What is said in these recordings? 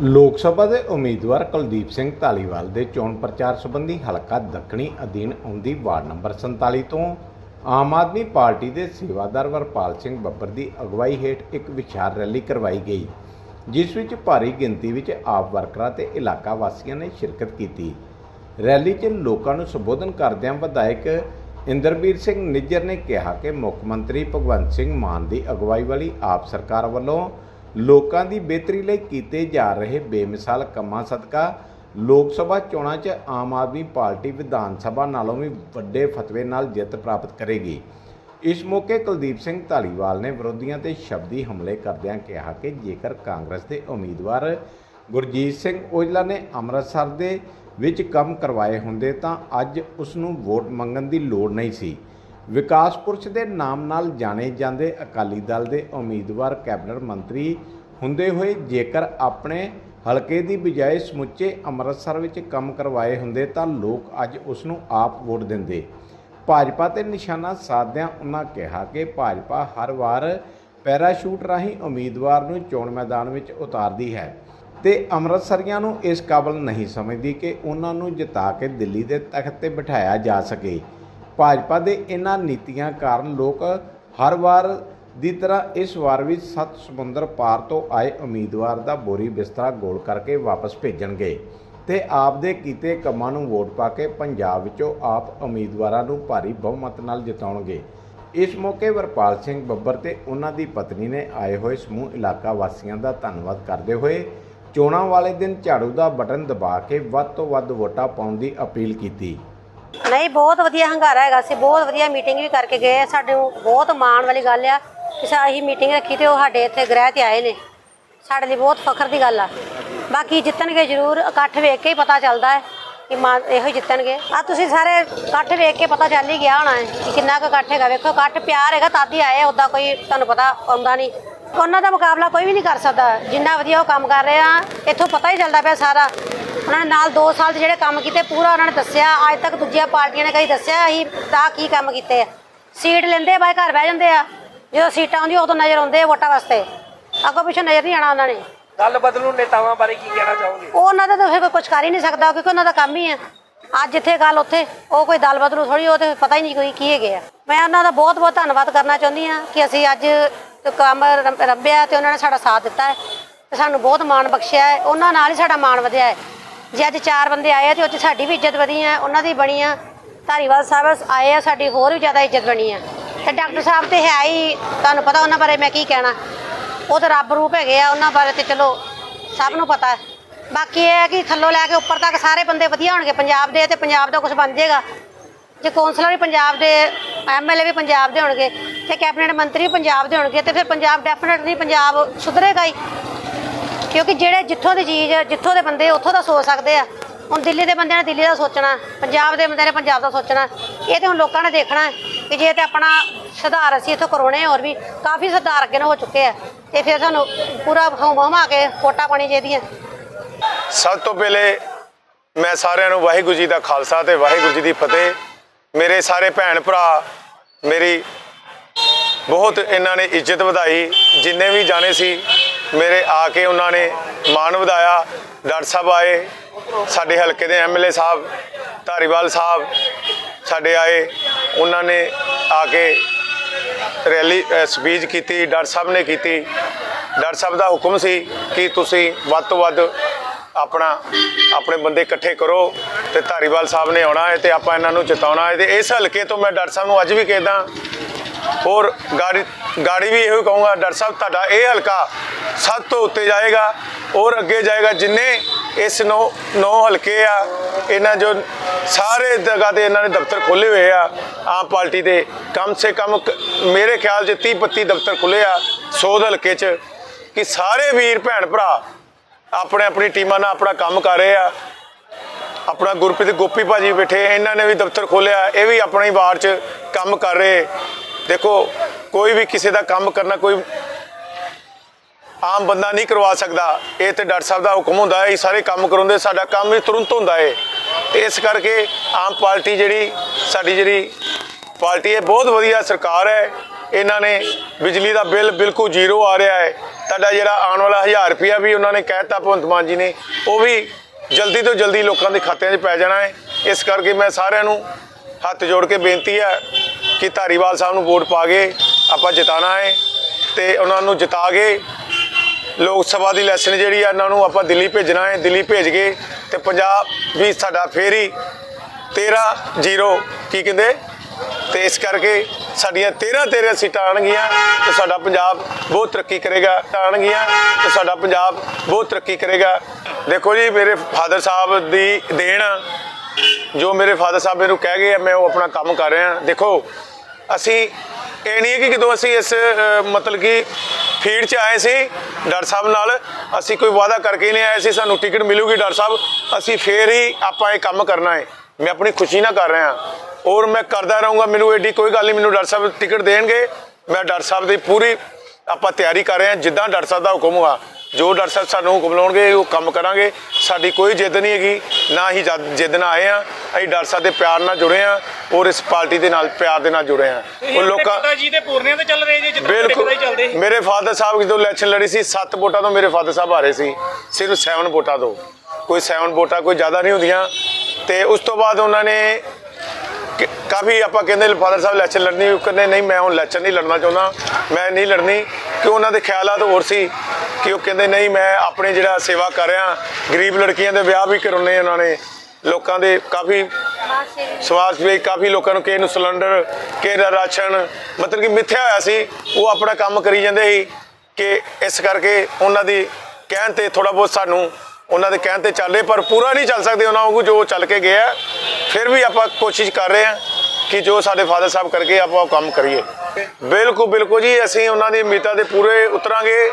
ਲੋਕ ਸਭਾ ਦੇ ਉਮੀਦਵਾਰ ਕੁਲਦੀਪ ਸਿੰਘ ਧਾਲੀਵਾਲ ਦੇ ਚੋਣ ਪ੍ਰਚਾਰ ਸੰਬੰਧੀ ਹਲਕਾ ਦੱਖਣੀ ਅਧੀਨ ਆਉਂਦੀ ਵਾਰਡ ਨੰਬਰ 47 ਤੋਂ ਆਮ ਆਦਮੀ ਪਾਰਟੀ ਦੇ ਸੇਵਾਦਾਰ ਵਰਪਾਲ ਸਿੰਘ ਬੱਬਰ ਦੀ ਅਗਵਾਈ ਹੇਠ ਇੱਕ ਵਿਚਾਰ ਰੈਲੀ ਕਰਵਾਈ ਗਈ, ਜਿਸ ਵਿੱਚ ਭਾਰੀ ਗਿਣਤੀ ਵਿੱਚ ਆਪ ਵਰਕਰਾਂ ਤੇ ਇਲਾਕਾ ਵਾਸੀਆਂ ਨੇ ਸ਼ਿਰਕਤ ਕੀਤੀ। ਰੈਲੀ 'ਚ ਲੋਕਾਂ ਨੂੰ ਸੰਬੋਧਨ ਕਰਦਿਆਂ ਵਿਧਾਇਕ ਇੰਦਰਬੀਰ ਸਿੰਘ ਨਿੱਜਰ ਨੇ ਕਿਹਾ ਕਿ ਮੁੱਖ ਮੰਤਰੀ ਭਗਵੰਤ ਸਿੰਘ ਮਾਨ ਦੀ ਅਗਵਾਈ ਵਾਲੀ ਆਪ ਸਰਕਾਰ ਵੱਲੋਂ ਲੋਕਾਂ ਦੀ ਬਿਹਤਰੀ ਲਈ ਕੀਤੇ ਜਾ ਰਹੇ ਬੇਮਿਸਾਲ ਕੰਮਾਂ ਸਦਕਾ ਲੋਕ ਸਭਾ ਚੋਣਾਂ 'ਚ ਆਮ ਆਦਮੀ ਪਾਰਟੀ ਵਿਧਾਨ ਸਭਾ ਨਾਲੋਂ ਵੀ ਵੱਡੇ ਫਤਵੇ ਨਾਲ ਜਿੱਤ ਪ੍ਰਾਪਤ ਕਰੇਗੀ। ਇਸ ਮੌਕੇ ਕੁਲਦੀਪ ਸਿੰਘ ਧਾਲੀਵਾਲ ਨੇ ਵਿਰੋਧੀਆਂ ਤੇ ਸ਼ਬਦੀ ਹਮਲੇ ਕਰਦਿਆਂ ਕਿਹਾ ਕਿ ਜੇਕਰ ਕਾਂਗਰਸ ਦੇ ਉਮੀਦਵਾਰ ਗੁਰਜੀਤ ਸਿੰਘ ਔਜਲਾ ਨੇ ਅੰਮ੍ਰਿਤਸਰ ਦੇ ਵਿੱਚ ਕੰਮ ਕਰਵਾਏ ਹੁੰਦੇ ਤਾਂ ਅੱਜ ਉਸ ਨੂੰ ਵੋਟ ਮੰਗਣ ਦੀ ਲੋੜ ਨਹੀਂ ਸੀ। ਵਿਕਾਸ ਪੁਰਸ਼ ਦੇ ਨਾਮ ਨਾਲ ਜਾਣੇ ਜਾਂਦੇ ਅਕਾਲੀ ਦਲ ਦੇ ਉਮੀਦਵਾਰ ਕੈਬਨਿਟ ਮੰਤਰੀ ਹੁੰਦੇ ਹੋਏ ਜੇਕਰ ਆਪਣੇ ਹਲਕੇ ਦੀ ਬਜਾਏ ਸਮੁੱਚੇ ਅੰਮ੍ਰਿਤਸਰ ਵਿੱਚ ਕੰਮ ਕਰਵਾਏ ਹੁੰਦੇ ਤਾਂ ਲੋਕ ਅੱਜ ਉਸ ਨੂੰ ਆਪ ਵੋਟ ਦਿੰਦੇ। ਭਾਜਪਾ ਤੇ ਨਿਸ਼ਾਨਾ ਸਾਧਦਿਆਂ ਉਹਨਾਂ ਕਿਹਾ ਕਿ ਭਾਜਪਾ ਹਰ ਵਾਰ ਪੈਰਾਸ਼ੂਟ ਰਾਹੀਂ ਉਮੀਦਵਾਰ ਨੂੰ ਚੋਣ ਮੈਦਾਨ ਵਿੱਚ ਉਤਾਰਦੀ ਹੈ ਤੇ ਅੰਮ੍ਰਿਤਸਰੀਆਂ ਨੂੰ ਇਸ ਕਾਬਲ ਨਹੀਂ ਸਮਝਦੀ ਕਿ ਉਹਨਾਂ ਨੂੰ ਜਿਤਾ ਕੇ ਦਿੱਲੀ ਦੇ ਤਖਤ ਤੇ ਬਿਠਾਇਆ ਜਾ ਸਕੇ। ਭਾਜਪਾ ਦੇ ਇਹਨਾਂ ਨੀਤੀਆਂ ਕਾਰਨ ਲੋਕ ਹਰ ਵਾਰ ਦੀ ਤਰ੍ਹਾਂ ਇਸ ਵਾਰ ਵੀ ਸੱਤ ਸਮੁੰਦਰ ਪਾਰ ਤੋਂ ਆਏ ਉਮੀਦਵਾਰ ਦਾ ਬੋਰੀ ਬਿਸਤਰਾ ਗੋਲ ਕਰਕੇ ਵਾਪਸ ਭੇਜਣਗੇ ਤੇ ਆਪ ਦੇ ਕੀਤੇ ਕੰਮਾਂ ਨੂੰ ਵੋਟ ਪਾ ਕੇ ਪੰਜਾਬ ਵਿੱਚੋਂ ਆਪ ਉਮੀਦਵਾਰਾਂ ਨੂੰ ਭਾਰੀ ਬਹੁਮਤ ਨਾਲ ਜਿਤਾਉਣਗੇ। ਇਸ ਮੌਕੇ ਵਰਪਾਲ ਸਿੰਘ ਬੱਬਰ ਤੇ ਉਹਨਾਂ ਦੀ ਪਤਨੀ ਨੇ ਆਏ ਹੋਏ ਸਮੂਹ ਇਲਾਕਾ ਵਾਸੀਆਂ ਦਾ ਧੰਨਵਾਦ ਕਰਦੇ ਹੋਏ ਚੋਣਾਂ ਵਾਲੇ ਦਿਨ ਝਾੜੂ ਦਾ ਬਟਨ ਦਬਾ ਕੇ ਵੱਧ ਤੋਂ ਵੱਧ ਵੋਟਾਂ ਪਾਉਣ ਦੀ ਅਪੀਲ ਕੀਤੀ। ਨਹੀਂ, ਬਹੁਤ ਵਧੀਆ ਹੰਗਾਰਾ ਹੈਗਾ ਸੀ, ਬਹੁਤ ਵਧੀਆ ਮੀਟਿੰਗ ਵੀ ਕਰਕੇ ਗਏ ਸਾਡੇ ਬਹੁਤ ਮਾਣ ਵਾਲੀ ਗੱਲ ਆ ਕਿ ਸਾ ਅਸੀਂ ਮੀਟਿੰਗ ਰੱਖੀ ਤੇ ਉਹ ਸਾਡੇ ਇੱਥੇ ਗ੍ਰਹਿ ਤੇ ਆਏ ਨੇ। ਸਾਡੇ ਲਈ ਬਹੁਤ ਫਖਰ ਦੀ ਗੱਲ ਆ। ਬਾਕੀ ਜਿੱਤਣਗੇ ਜ਼ਰੂਰ, ਇਕੱਠ ਵੇਖ ਕੇ ਹੀ ਪਤਾ ਚੱਲਦਾ ਹੈ ਕਿ ਮਾਂ ਇਹੋ ਹੀ ਜਿੱਤਣਗੇ। ਆ ਤੁਸੀਂ ਸਾਰੇ ਇਕੱਠ ਵੇਖ ਕੇ ਪਤਾ ਚੱਲ ਹੀ ਗਿਆ ਹੋਣਾ ਕਿ ਕਿੰਨਾ ਕੁ ਇਕੱਠ ਹੈਗਾ। ਵੇਖੋ, ਇਕੱਠ ਪਿਆਰ ਹੈਗਾ ਤਦ ਹੀ ਆਏ ਉਦਾਂ ਕੋਈ ਤੁਹਾਨੂੰ ਪਤਾ ਆਉਂਦਾ ਨਹੀਂ। ਉਹਨਾਂ ਦਾ ਮੁਕਾਬਲਾ ਕੋਈ ਵੀ ਨਹੀਂ ਕਰ ਸਕਦਾ। ਜਿੰਨਾ ਵਧੀਆ ਉਹ ਕੰਮ ਕਰ ਰਹੇ ਆ, ਇੱਥੋਂ ਪਤਾ ਹੀ ਚੱਲਦਾ ਪਿਆ ਸਾਰਾ ਉਹਨਾਂ ਨੇ ਨਾਲ 2 ਸਾਲ 'ਚ ਜਿਹੜੇ ਕੰਮ ਕੀਤੇ ਪੂਰਾ ਉਹਨਾਂ ਨੇ ਦੱਸਿਆ। ਅੱਜ ਤੱਕ ਦੂਜੀਆਂ ਪਾਰਟੀਆਂ ਨੇ ਕਦੀ ਦੱਸਿਆ ਅਸੀਂ ਤਾਂ ਕੀ ਕੰਮ ਕੀਤੇ ਆ। ਸੀਟ ਲੈਂਦੇ ਬਾਅਦ ਘਰ ਬਹਿ ਜਾਂਦੇ ਆ। ਜਦੋਂ ਸੀਟਾਂ ਆਉਂਦੀਆਂ ਉਦੋਂ ਨਜ਼ਰ ਆਉਂਦੇ ਆ ਵੋਟਾਂ ਵਾਸਤੇ। ਅੱਗੋਂ ਪਿੱਛੋਂ ਨਜ਼ਰ ਨਹੀਂ ਆਣਾ ਉਹਨਾਂ ਨੇ। ਗੱਲ ਬਦਲੂ ਨੇਤਾਵਾਂ ਬਾਰੇ ਕੀ ਕਹਿਣਾ ਚਾਹੋਗੇ? ਉਹ ਉਹਨਾਂ ਦਾ ਤਾਂ ਫਿਰ ਕੋਈ ਕੁਝ ਕਰ ਹੀ ਨਹੀਂ ਸਕਦਾ ਕਿਉਂਕਿ ਉਹਨਾਂ ਦਾ ਕੰਮ ਹੀ ਹੈ ਅੱਜ ਜਿੱਥੇ ਗੱਲ ਉੱਥੇ ਉਹ ਕੋਈ ਦਲ ਬਦਲੂ ਥੋੜੀ ਉਹ ਤੇ ਪਤਾ ਹੀ ਨਹੀਂ ਕੋਈ ਕੀ ਹੈਗੇ ਆ। ਮੈਂ ਉਹਨਾਂ ਦਾ ਬਹੁਤ ਬਹੁਤ ਧੰਨਵਾਦ ਕਰਨਾ ਚਾਹੁੰਦੀ ਹਾਂ ਕਿ ਅਸੀਂ ਅੱਜ ਕੰਮ ਰੰ- ਰੱਬਿਆ ਤੇ ਉਹਨਾਂ ਨੇ ਸਾਡਾ ਸਾਥ ਦਿੱਤਾ ਹੈ। ਤੇ ਸਾਨੂੰ ਬਹੁਤ ਮਾਣ ਬਖਸ਼ਿਆ ਹੈ। ਉਹਨਾਂ ਨਾਲ ਹੀ ਸਾਡਾ ਮਾਣ ਵਧਿਆ ਹੈ। ਜੇ ਅੱਜ ਚਾਰ ਬੰਦੇ ਆਏ ਆ ਤੇ ਉਹ 'ਚ ਸਾਡੀ ਵੀ ਇੱਜ਼ਤ ਵਧੀ ਹੈ ਉਹਨਾਂ ਦੀ ਬਣੀ ਆ। ਧਾਰੀਵਾਲ ਸਾਹਿਬ ਆਏ ਆ, ਸਾਡੀ ਹੋਰ ਵੀ ਜ਼ਿਆਦਾ ਇੱਜ਼ਤ ਬਣੀ ਆ। ਤੇ ਡਾਕਟਰ ਸਾਹਿਬ ਤੇ ਹੈ ਹੀ, ਤੁਹਾਨੂੰ ਪਤਾ ਉਹਨਾਂ ਬਾਰੇ ਮੈਂ ਕੀ ਕਹਿਣਾ। ਉਹ ਤਾਂ ਰੱਬ ਰੂਪ ਹੈਗੇ ਆ, ਉਹਨਾਂ ਬਾਰੇ ਤੇ ਚਲੋ ਸਭ ਨੂੰ ਪਤਾ ਹੈ। ਬਾਕੀ ਇਹ ਹੈ ਕਿ ਥੱਲੋਂ ਲੈ ਕੇ ਉੱਪਰ ਤੱਕ ਸਾਰੇ ਬੰਦੇ ਵਧੀਆ ਹੋਣਗੇ, ਪੰਜਾਬ ਦੇ ਤੇ ਪੰਜਾਬ ਦਾ ਕੁਝ ਬਣ ਜਾਏਗਾ। ਜੇ ਕੌਂਸਲਰ ਵੀ ਪੰਜਾਬ ਦੇ ਐਮਐਲਏ ਵੀ ਪੰਜਾਬ ਦੇ ਹੋਣਗੇ, ਤੇ ਕੈਬਨਿਟ ਮੰਤਰੀ ਵੀ ਪੰਜਾਬ ਦੇ ਹੋਣਗੇ, ਤੇ ਫਿਰ ਪੰਜਾਬ ਡੈਫੀਨਿਟਲੀ ਪੰਜਾਬ ਸੁਧਰੇਗਾ ਹੀ। ਕਿਉਂਕਿ ਜਿਹੜੇ ਜਿੱਥੋਂ ਦੀ ਚੀਜ਼ ਜਿੱਥੋਂ ਦੇ ਬੰਦੇ ਉੱਥੋਂ ਦਾ ਸੋਚ ਸਕਦੇ ਆ। ਹੁਣ ਦਿੱਲੀ ਦੇ ਬੰਦਿਆਂ ਨੇ ਦਿੱਲੀ ਦਾ ਸੋਚਣਾ, ਪੰਜਾਬ ਦੇ ਬੰਦਿਆਂ ਨੇ ਪੰਜਾਬ ਦਾ ਸੋਚਣਾ। ਇਹ ਤੇ ਹੁਣ ਲੋਕਾਂ ਨੇ ਦੇਖਣਾ ਕਿ ਜੇ ਤੇ ਆਪਣਾ ਸੁਧਾਰ ਅਸੀਂ ਇੱਥੋਂ ਕਰਾਉਣੇ ਹੋਰ ਵੀ ਕਾਫੀ ਸੁਧਾਰ ਅੱਗੇ ਨੂੰ ਹੋ ਚੁੱਕੇ ਆ। ਤੇ ਫਿਰ ਸਾਨੂੰ ਪੂਰਾ ਹਮਾ ਕੇ ਵੋਟਾਂ ਪਾਣੀ ਚਾਹੀਦੀਆਂ। ਸਭ ਤੋਂ ਪਹਿਲੇ ਮੈਂ ਸਾਰਿਆਂ ਨੂੰ ਵਾਹਿਗੁਰੂ ਜੀ ਦਾ ਖਾਲਸਾ ਤੇ ਵਾਹਿਗੁਰੂ ਜੀ ਦੀ ਫਤਿਹ। ਮੇਰੇ ਸਾਰੇ ਭੈਣ ਭਰਾ, ਮੇਰੀ ਬਹੁਤ ਇਹਨਾਂ ਨੇ ਇੱਜ਼ਤ ਵਧਾਈ। ਜਿੰਨੇ ਵੀ ਜਾਣੇ ਸੀ ਮੇਰੇ ਆ ਕੇ ਉਹਨਾਂ ਨੇ ਮਾਣ ਵਧਾਇਆ। ਡਾਕਟਰ ਸਾਹਿਬ ਆਏ, ਸਾਡੇ ਹਲਕੇ ਦੇ ਐਮਐਲਏ ਸਾਹਿਬ, ਧਾਰੀਵਾਲ ਸਾਹਿਬ ਸਾਡੇ ਆਏ। ਉਹਨਾਂ ਨੇ ਆ ਕੇ ਰੈਲੀ ਸਪੀਚ ਕੀਤੀ, ਡਾਕਟਰ ਸਾਹਿਬ ਨੇ ਕੀਤੀ। ਡਾਕਟਰ ਸਾਹਿਬ ਦਾ ਹੁਕਮ ਸੀ ਕਿ ਤੁਸੀਂ ਵੱਧ ਤੋਂ ਵੱਧ ਆਪਣਾ, ਆਪਣੇ ਬੰਦੇ ਇਕੱਠੇ ਕਰੋ ਤੇ ਧਾਰੀਵਾਲ ਸਾਹਿਬ ਨੇ ਆਉਣਾ ਹੈ ਤੇ ਆਪਾਂ ਇਹਨਾਂ ਨੂੰ ਜਿਤਾਉਣਾ ਹੈ ਤੇ ਇਸ ਹਲਕੇ ਤੋਂ ਮੈਂ ਡਾਕਟਰ ਸਾਹਿਬ ਨੂੰ ਅੱਜ ਵੀ ਕਹਿੰਦਾ ਔਰ ਗਾੜੀ ਗਾੜੀ ਵੀ ਇਹੋ ਹੀ ਕਹੂੰਗਾ, ਡਾਕਟਰ ਸਾਹਿਬ, ਤੁਹਾਡਾ ਇਹ ਹਲਕਾ ਸਭ ਤੋਂ ਉੱਤੇ ਜਾਏਗਾ ਔਰ ਅੱਗੇ ਜਾਏਗਾ ਜਿੰਨੇ ਇਸ ਨੌ ਨੌ ਹਲਕੇ ਆ, ਇਹਨਾਂ ਜੋ ਸਾਰੇ ਜਗ੍ਹਾ ਤੇ ਇਹਨਾਂ ਨੇ ਦਫ਼ਤਰ ਖੋਲੇ ਹੋਏ ਆ, ਆਮ ਪਾਰਟੀ ਦੇ, ਕਮ ਸੇ ਕਮ ਮੇਰੇ ਖਿਆਲ 'ਚ 30 32 ਦਫ਼ਤਰ ਖੁੱਲੇ ਆ 100 ਦੇ ਹਲਕੇ 'ਚ, ਕਿ ਸਾਰੇ ਵੀਰ ਭੈਣ ਭਰਾ ਆਪਣੇ ਆਪਣੀ ਟੀਮਾਂ ਨਾਲ ਆਪਣਾ ਕੰਮ ਕਰ ਰਹੇ ਆ, ਆਪਣਾ ਗੁਰਪ੍ਰੀਤ ਗੋਪੀ ਭਾਜੀ ਬੈਠੇ, ਇਹਨਾਂ ਨੇ ਵੀ ਦਫ਼ਤਰ ਖੋਲਿਆ ਇਹ ਵੀ ਆਪਣੀ ਵਾਰ 'ਚ ਕੰਮ ਕਰ ਰਹੇ ਦੇਖੋ, ਕੋਈ ਵੀ ਕਿਸੇ ਦਾ ਕੰਮ ਕਰਨਾ, ਕੋਈ ਆਮ ਬੰਦਾ ਨਹੀਂ ਕਰਵਾ ਸਕਦਾ। ਇਹ ਤੇ ਡਾਕਟਰ ਸਾਹਿਬ ਦਾ ਹੁਕਮ ਹੁੰਦਾ ਹੈ, ਇਹ ਸਾਰੇ ਕੰਮ ਕਰਾਉਂਦੇ ਸਾਡਾ ਕੰਮ ਵੀ ਤੁਰੰਤ ਹੁੰਦਾ ਹੈ। ਤੇ ਇਸ ਕਰਕੇ ਆਮ ਪਾਰਟੀ ਜਿਹੜੀ, ਸਾਡੀ ਜਿਹੜੀ ਪਾਰਟੀ ਹੈ, ਬਹੁਤ ਵਧੀਆ ਸਰਕਾਰ ਹੈ। ਇਹਨਾਂ ਨੇ ਬਿਜਲੀ ਦਾ ਬਿੱਲ ਬਿਲਕੁਲ ਜ਼ੀਰੋ ਆ ਰਿਹਾ ਹੈ। ਤੁਹਾਡਾ ਜਿਹੜਾ ਆਉਣ ਵਾਲਾ 1000 ਰੁਪਿਆ ਵੀ ਉਹਨਾਂ ਨੇ ਕਹਿਤਾ ਭਗਵੰਤ ਮਾਨ ਜੀ ਨੇ, ਉਹ ਵੀ ਜਲਦੀ ਤੋਂ ਜਲਦੀ ਲੋਕਾਂ ਦੇ ਖਾਤਿਆਂ 'ਚ ਪੈ ਜਾਣਾ ਹੈ। ਇਸ ਕਰਕੇ ਮੈਂ ਸਾਰਿਆਂ ਨੂੰ ਹੱਥ ਜੋੜ ਕੇ ਬੇਨਤੀ ਹੈ ਕਿ ਧਾਰੀਵਾਲ ਸਾਹਿਬ ਨੂੰ ਵੋਟ ਪਾ ਕੇ ਆਪਾਂ ਜਿਤਾਣਾ ਹੈ ਤੇ ਉਹਨਾਂ ਨੂੰ ਜਿਤਾ ਕੇ ਲੋਕ ਸਭਾ ਦੀ ਇਲੈਕਸ਼ਨ ਜਿਹੜੀ ਆ, ਇਹਨਾਂ ਨੂੰ ਆਪਾਂ ਦਿੱਲੀ ਭੇਜਣਾ ਹੈ, ਦਿੱਲੀ ਭੇਜ ਕੇ ਤੇ ਪੰਜਾਬ ਵੀ ਸਾਡਾ ਫੇਰ ਹੀ 13 0 ਕੀ ਕਹਿੰਦੇ? ਤੇ ਇਸ ਕਰਕੇ ਸਾਡੀਆਂ 13 13 ਸੀਟਾਂ ਆਣਗੀਆਂ ਤੇ ਸਾਡਾ ਪੰਜਾਬ ਬਹੁਤ ਤਰੱਕੀ ਕਰੇਗਾ। ਆਣਗੀਆਂ ਤੇ ਸਾਡਾ ਪੰਜਾਬ ਬਹੁਤ ਤਰੱਕੀ ਕਰੇਗਾ। ਦੇਖੋ ਜੀ, ਮੇਰੇ ਫਾਦਰ ਸਾਹਿਬ ਦੀ ਦੇਣ ਜੋ ਮੇਰੇ ਫਾਦਰ ਸਾਹਿਬ ਮੈਨੂੰ ਕਹਿ ਗਏ ਮੈਂ ਉਹ ਆਪਣਾ ਕੰਮ ਕਰ ਰਿਹਾ। ਦੇਖੋ, ਅਸੀਂ ਇਹ ਨਹੀਂ ਹੈ ਕਿ ਜਦੋਂ ਅਸੀਂ ਇਸ ਮਤਲਬ ਕਿ ਫੀਲਡ 'ਚ ਆਏ ਸੀ, ਡਾਕਟਰ ਸਾਹਿਬ ਨਾਲ, ਅਸੀਂ ਕੋਈ ਵਾਅਦਾ ਕਰਕੇ ਨਹੀਂ ਆਏ ਸੀ, ਸਾਨੂੰ ਟਿਕਟ ਮਿਲੂਗੀ ਡਾਕਟਰ ਸਾਹਿਬ, ਅਸੀਂ ਫੇਰ ਹੀ ਆਪਾਂ ਇਹ ਕੰਮ ਕਰਨਾ ਹੈ। ਮੈਂ ਆਪਣੀ ਖੁਸ਼ੀ ਨਾਲ ਕਰ ਰਿਹਾ। ਔਰ ਮੈਂ ਕਰਦਾ ਰਹੂੰਗਾ, ਮੈਨੂੰ ਐਡੀ ਕੋਈ ਗੱਲ ਨਹੀਂ, ਮੈਨੂੰ ਡਾਕਟਰ ਸਾਹਿਬ ਟਿਕਟ ਦੇਣਗੇ। ਮੈਂ ਡਾਕਟਰ ਸਾਹਿਬ ਦੀ ਪੂਰੀ ਆਪਾਂ ਤਿਆਰੀ ਕਰ ਰਹੇ ਹਾਂ, ਜਿੱਦਾਂ ਡਾਕਟਰ ਸਾਹਿਬ ਦਾ ਹੁਕਮ ਹੋਗਾ ਜੋ ਡਾਕਟਰ ਸਾਹਿਬ ਸਾਨੂੰ ਹੁਕਮ ਲਾਉਣਗੇ ਉਹ ਕੰਮ ਕਰਾਂਗੇ। ਸਾਡੀ ਕੋਈ ਜਿੱਦ ਨਹੀਂ ਹੈਗੀ ਨਾ ਹੀ ਜਦ- ਜਿੱਦ ਨਾਲ ਆਏ ਆ ਅਸੀਂ ਡਾਕਟਰ ਸਾਹਿਬ ਦੇ ਪਿਆਰ ਨਾਲ ਜੁੜੇ ਆ ਔਰ ਇਸ ਪਾਰਟੀ ਦੇ ਨਾਲ ਪਿਆਰ ਦੇ ਨਾਲ ਜੁੜੇ ਆ ਉਹ ਲੋਕਾਂ ਪਿਤਾ ਜੀ ਦੇ ਪੂਰਨਿਆਂ ਤੇ ਚੱਲ ਰਹੇ ਜੀ ਜਿੱਦਾਂ ਤੁਹਾਡੇ ਪਿਤਾ ਹੀ ਚੱਲਦੇ ਬਿਲਕੁਲ ਸੀ। ਮੇਰੇ ਫਾਦਰ ਸਾਹਿਬ ਜਦੋਂ ਇਲੈਕਸ਼ਨ ਲੜੀ ਸੀ 7 ਵੋਟਾਂ ਤੋਂ ਮੇਰੇ ਫਾਦਰ ਸਾਹਿਬ ਆ ਰਹੇ ਸੀ। ਸਿਰਫ 7 ਵੋਟਾਂ ਤੋਂ। ਕੋਈ 7 ਵੋਟਾਂ ਕੋਈ ਜ਼ਿਆਦਾ ਨਹੀਂ ਹੁੰਦੀਆਂ। ਤੇ ਉਸ ਤੋਂ ਬਾਅਦ ਉਹਨਾਂ ਨੇ ਕਿ- ਕਾਫੀ ਆਪਾਂ ਕਹਿੰਦੇ ਫਾਦਰ ਸਾਹਿਬ ਇਲੈਕਸ਼ਨ ਲੜਨੀ ਉਹ ਕਹਿੰਦੇ ਨਹੀਂ ਮੈਂ ਹੁਣ ਇਲੈਕਸ਼ਨ ਨਹੀਂ ਲੜਨਾ ਚਾਹੁੰਦਾ। ਮੈਂ ਨਹੀਂ ਲੜਨੀ। ਕਿ ਉਹਨਾਂ ਦੇ ਖਿਆਲਾਤ ਹੋਰ ਸੀ? ਕਿ ਉਹ ਕਹਿੰਦੇ, ਨਹੀਂ, ਮੈਂ ਆਪਣੇ ਜਿਹੜਾ ਸੇਵਾ ਕਰ ਰਿਹਾ, ਗਰੀਬ ਲੜਕੀਆਂ ਦੇ ਵਿਆਹ ਵੀ ਕਰਾਉਣੇ ਉਹਨਾਂ ਨੇ। ਲੋਕਾਂ ਦੇ ਕਾਫੀ ਸਮਾਜ ਵਿੱਚ ਕਾਫੀ ਲੋਕਾਂ ਨੂੰ ਕਿਸੇ ਨੂੰ ਸਿਲੰਡਰ, ਕਿਸੇ ਦਾ ਰਾਸ਼ਨ, ਮਤਲਬ ਕਿ ਮਿੱਥਿਆ ਹੋਇਆ ਸੀ, ਉਹ ਆਪਣਾ ਕੰਮ ਕਰੀ ਜਾਂਦੇ ਸੀ ਕਿ ਇਸ ਕਰਕੇ ਉਹਨਾਂ ਦੀ ਕਹਿਣ ਤੇ ਥੋੜਾ ਬਹੁਤ ਸਾਨੂੰ, ਉਹਨਾਂ ਦੇ ਕਹਿਣ ਤੇ ਚੱਲੇ, ਪਰ ਪੂਰਾ ਨਹੀਂ ਚੱਲ ਸਕਦੇ ਉਹਨਾਂ ਵਾਂਗੂ ਜੋ ਚੱਲ ਕੇ ਗਿਆ। ਫਿਰ ਵੀ ਆਪਾਂ ਕੋਸ਼ਿਸ਼ ਕਰ ਰਹੇ ਹਾਂ ਕਿ ਜੋ ਸਾਡੇ ਫਾਦਰ ਸਾਹਿਬ ਕਰਕੇ ਆਪਾਂ ਉਹ ਕੰਮ ਕਰੀਏ। Kariye ਬਿਲਕੁਲ ਬਿਲਕੁਲ ਜੀ ਅਸੀਂ ਉਹਨਾਂ ਦੀ ਉਮੀਦਾਂ ਦੇ ਪੂਰੇ ਉਤਰਾਂਗੇ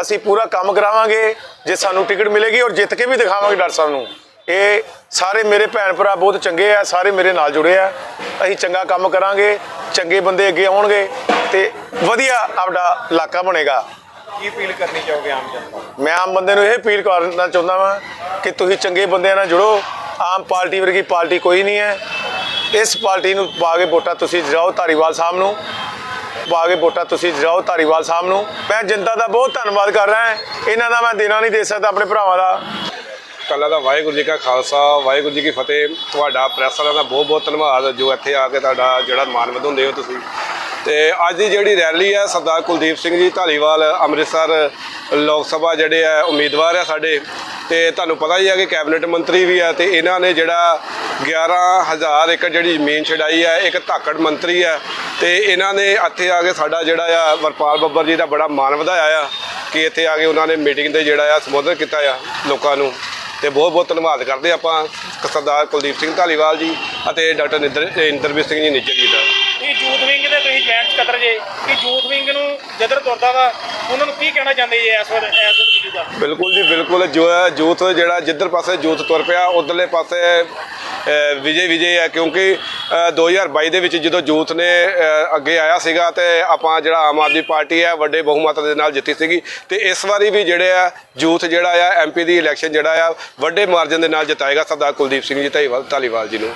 ਅਸੀਂ ਪੂਰਾ ਕੰਮ ਕਰਾਵਾਂਗੇ ਜੇ ਸਾਨੂੰ ਟਿਕਟ ਮਿਲੇਗੀ ਔਰ ਜਿੱਤ ਕੇ ਵੀ ਦਿਖਾਵਾਂਗੇ ਡਾਕਟਰ ਸਾਹਿਬ ਨੂੰ। ਇਹ ਸਾਰੇ ਮੇਰੇ ਭੈਣ ਭਰਾ ਬਹੁਤ ਚੰਗੇ ਆ ਸਾਰੇ ਮੇਰੇ ਨਾਲ ਜੁੜੇ ਆ। ਅਸੀਂ ਚੰਗਾ ਕੰਮ ਕਰਾਂਗੇ ਚੰਗੇ ਬੰਦੇ ਅੱਗੇ ਆਉਣਗੇ ਤੇ ਵਧੀਆ ਆਪਦਾ ਇਲਾਕਾ ਬਣੇਗਾ। ਕੀ ਅਪੀਲ ਕਰਨੀ ਚਾਹੋਗੇ ਆਮ ਜਨਤਾ ਨੂੰ? ਮੈਂ ਆਮ ਬੰਦੇ ਨੂੰ ਇਹ ਅਪੀਲ ਕਰਨਾ ਚਾਹੁੰਦਾ ਵਾਂ ਕਿ ਤੁਸੀਂ ਚੰਗੇ ਬੰਦਿਆਂ ਨਾਲ ਜੁੜੋ। ਆਮ ਪਾਰਟੀ ਵਰਗੀ ਪਾਰਟੀ ਕੋਈ ਨਹੀਂ ਹੈ। ਇਸ ਪਾਰਟੀ ਨੂੰ ਪਾ ਕੇ ਵੋਟਾਂ ਤੁਸੀਂ ਜਾਓ ਧਾਰੀਵਾਲ ਸਾਹਿਬ ਨੂੰ। ਪਾ ਕੇ ਵੋਟਾਂ ਤੁਸੀਂ ਜਾਓ ਧਾਰੀਵਾਲ ਸਾਹਿਬ ਨੂੰ। ਮੈਂ ਜਨਤਾ ਦਾ ਬਹੁਤ ਧੰਨਵਾਦ ਕਰ ਰਿਹਾ ਹਾਂ। ਇਹਨਾਂ ਦਾ ਮੈਂ ਦੇਣਾ ਨਹੀਂ ਦੇ ਸਕਦਾ ਆਪਣੇ ਭਰਾਵਾਂ ਦਾ। ਪਹਿਲਾਂ ਦਾ ਵਾਹਿਗੁਰੂ ਜੀ ਕਾ ਖਾਲਸਾ, ਵਾਹਿਗੁਰੂ ਜੀ ਕੀ ਫਤਿਹ। ਤੁਹਾਡਾ ਪ੍ਰੈਸ ਵਾਲਿਆਂ ਦਾ ਬਹੁਤ ਬਹੁਤ ਧੰਨਵਾਦ, ਜੋ ਇੱਥੇ ਆ ਕੇ ਤੁਹਾਡਾ ਜਿਹੜਾ ਮਾਨ ਵਧਾਉਂਦੇ ਹੋ ਤੁਸੀਂ। ਤੇ ਅੱਜ ਦੀ ਜਿਹੜੀ ਰੈਲੀ ਹੈ ਸਰਦਾਰ ਕੁਲਦੀਪ ਸਿੰਘ ਜੀ ਢਾਲੀਵਾਲ ਅੰਮ੍ਰਿਤਸਰ ਲੋਕ ਸਭਾ ਜਿਹੜੇ ਆ, ਉਮੀਦਵਾਰ ਆ ਸਾਡੇ। ਤੇ ਤੁਹਾਨੂੰ ਪਤਾ ਹੀ ਹੈ ਕਿ ਕੈਬਨਿਟ ਮੰਤਰੀ ਵੀ ਆ ਤੇ ਇਹਨਾਂ ਨੇ ਜਿਹੜਾ 11000 ਏਕੜ ਜਿਹੜੀ ਜ਼ਮੀਨ ਛਡਾਈ ਹੈ ਇੱਕ ਧਾਕੜ ਮੰਤਰੀ ਹੈ ਤੇ ਇਹਨਾਂ ਨੇ ਇੱਥੇ ਆ ਕੇ ਸਾਡਾ ਜਿਹੜਾ ਆ ਵਰਪਾਲ ਬੱਬਰ ਜੀ ਦਾ ਬੜਾ ਮਾਣ ਵਧਾਇਆ ਆ ਕਿ ਇੱਥੇ ਆ ਕੇ ਉਹਨਾਂ ਨੇ ਮੀਟਿੰਗ ਤੇ ਜਿਹੜਾ ਆ ਸੰਬੋਧਨ ਕੀਤਾ ਆ ਲੋਕਾਂ ਨੂੰ। ਤੇ ਬਹੁਤ ਬਹੁਤ ਧੰਨਵਾਦ ਕਰਦੇ ਆਪਾਂ ਸਰਦਾਰ ਕੁਲਦੀਪ ਸਿੰਘ ਢਾਲੀਵਾਲ ਜੀ ਅਤੇ ਡਾਕਟਰ ਨਿੰਦਰ ਇੰਦਰਬੀਰ ਸਿੰਘ ਜੀ ਨਿੱਜਰ ਜੀ ਦਾ। ਇਹ ਯੂਥ ਵਿੰਗ ਦੇ ਤੁਸੀਂ ਜੈਂਟ ਸਕੱਤਰ ਜੇ ਕਿ ਯੂਥ ਵਿੰਗ ਨੂੰ ਜਦੋਂ ਤੁਰਦਾ ਵਾ ਉਹਨਾਂ ਨੂੰ ਕੀ ਕਹਿਣਾ ਚਾਹੁੰਦੇ ਜੀ ਇਸ ਵਾਰ ਇਸ ਵਾਰ ਦਾ ਬਿਲਕੁਲ ਜੀ ਬਿਲਕੁਲ ਜੋ ਹੈ ਯੂਥ ਜਿਹੜਾ ਜਿੱਧਰ ਪਾਸੇ ਯੂਥ ਤੁਰ ਪਿਆ ਉਧਰਲੇ ਪਾਸੇ ਵਿਜੇ ਵਿਜੇ ਹੈ ਕਿਉਂਕਿ 2022 ਦੇ ਵਿੱਚ ਜਦੋਂ ਯੂਥ ਨੇ ਅੱਗੇ ਆਇਆ ਸੀਗਾ ਤੇ ਆਪਾਂ ਜਿਹੜਾ ਆਮ ਆਦਮੀ ਪਾਰਟੀ ਹੈ, ਵੱਡੇ ਬਹੁਮਤ ਦੇ ਨਾਲ ਜਿੱਤੀ ਸੀਗੀ। ਤੇ ਇਸ ਵਾਰੀ ਵੀ ਜਿਹੜੇ ਆ ਯੂਥ ਜਿਹੜਾ ਆ ਐਮਪੀ ਦੀ ਇਲੈਕਸ਼ਨ ਜਿਹੜਾ ਆ, ਵੱਡੇ ਮਾਰਜਨ ਦੇ ਨਾਲ ਜਿਤਾਏਗਾ ਸਰਦਾਰ ਕੁਲਦੀਪ ਸਿੰਘ ਜੀ ਢਾਲੀਵਾਲ ਢਾਲੀਵਾਲ ਜੀ ਨੂੰ।